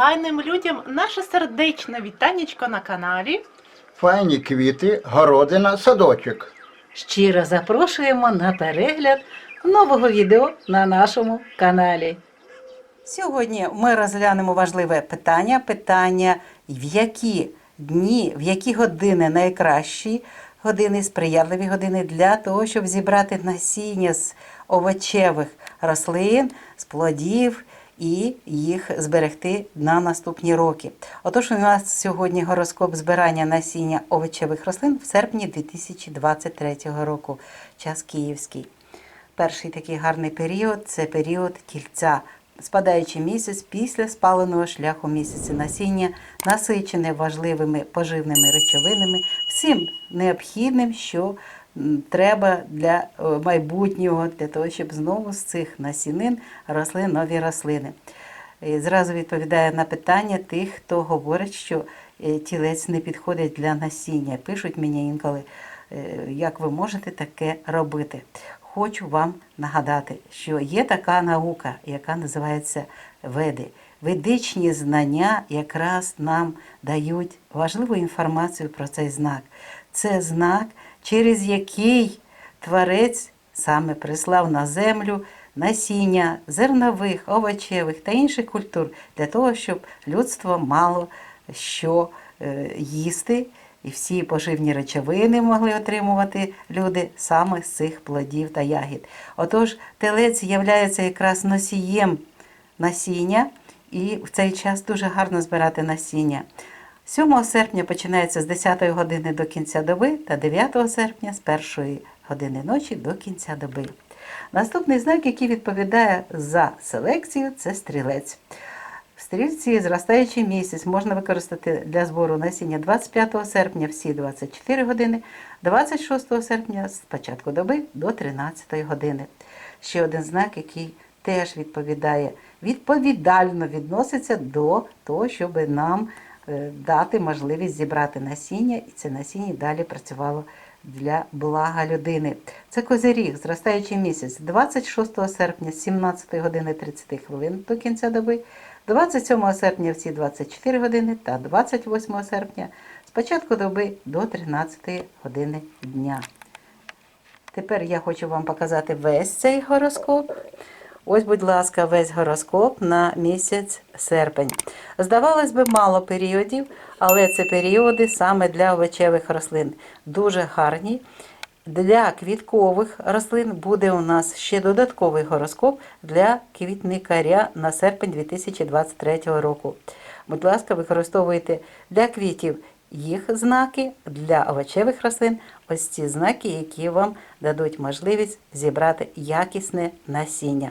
файним людям наше сердечне вітанечко на каналі. Файні квіти, городина, садочок. Щиро запрошуємо на перегляд нового відео на нашому каналі. Сьогодні ми розглянемо важливе питання: питання, в які дні, в які години найкращі години, сприятливі години для того, щоб зібрати насіння з овочевих рослин, з плодів і їх зберегти на наступні роки. Отож, у нас сьогодні гороскоп збирання насіння овочевих рослин в серпні 2023 року, час київський. Перший такий гарний період це період кільця. Спадаючий місяць після спаленого шляху місяця насіння, насичене важливими поживними речовинами, всім необхідним, що треба для е, майбутнього, для того, щоб знову з цих насінин росли нові рослини. І Зразу відповідає на питання тих, хто говорить, що е, тілець не підходить для насіння. Пишуть мені інколи, е, як ви можете таке робити. Хочу вам нагадати, що є така наука, яка називається веди. Ведичні знання якраз нам дають важливу інформацію про цей знак. Це знак, через який творець саме прислав на землю насіння зернових, овочевих та інших культур для того, щоб людство мало що е, їсти, і всі поживні речовини могли отримувати люди саме з цих плодів та ягід. Отож, телець з'являється якраз носієм насіння, і в цей час дуже гарно збирати насіння. 7 серпня починається з 10 години до кінця доби та 9 серпня з 1 години ночі до кінця доби. Наступний знак, який відповідає за селекцію, це стрілець. В стрільці зростаючий місяць можна використати для збору насіння 25 серпня всі 24 години, 26 серпня з початку доби до 13 години. Ще один знак, який теж відповідає, відповідально відноситься до того, щоб нам дати можливість зібрати насіння, і це насіння далі працювало для блага людини. Це козиріг, зростаючий місяць 26 серпня з 17 години 30 хвилин до кінця доби, 27 серпня всі 24 години та 28 серпня з початку доби до 13 години дня. Тепер я хочу вам показати весь цей гороскоп. Ось, будь ласка, весь гороскоп на місяць серпень. Здавалось би, мало періодів, але це періоди саме для овочевих рослин. Дуже гарні. Для квіткових рослин буде у нас ще додатковий гороскоп для квітникаря на серпень 2023 року. Будь ласка, використовуйте для квітів їх знаки, для овочевих рослин ось ці знаки, які вам дадуть можливість зібрати якісне насіння.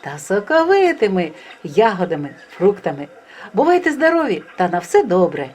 та соковитими ягодами, фруктами. Бувайте здорові та на все добре!